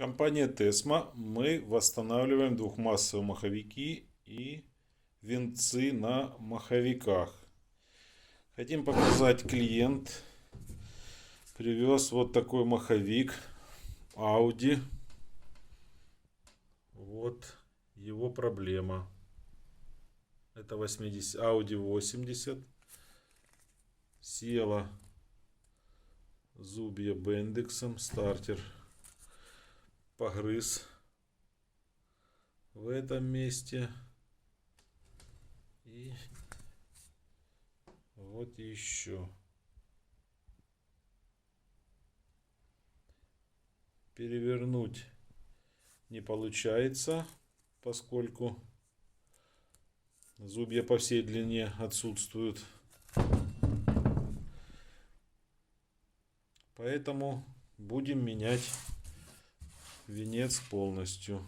Компания Тесма. Мы восстанавливаем двухмассовые маховики и венцы на маховиках. Хотим показать клиент. Привез вот такой маховик Audi. Вот его проблема. Это 80, Audi 80. Села зубья бендексом стартер погрыз в этом месте. И вот еще. Перевернуть не получается поскольку зубья по всей длине отсутствуют. Поэтому будем менять венец полностью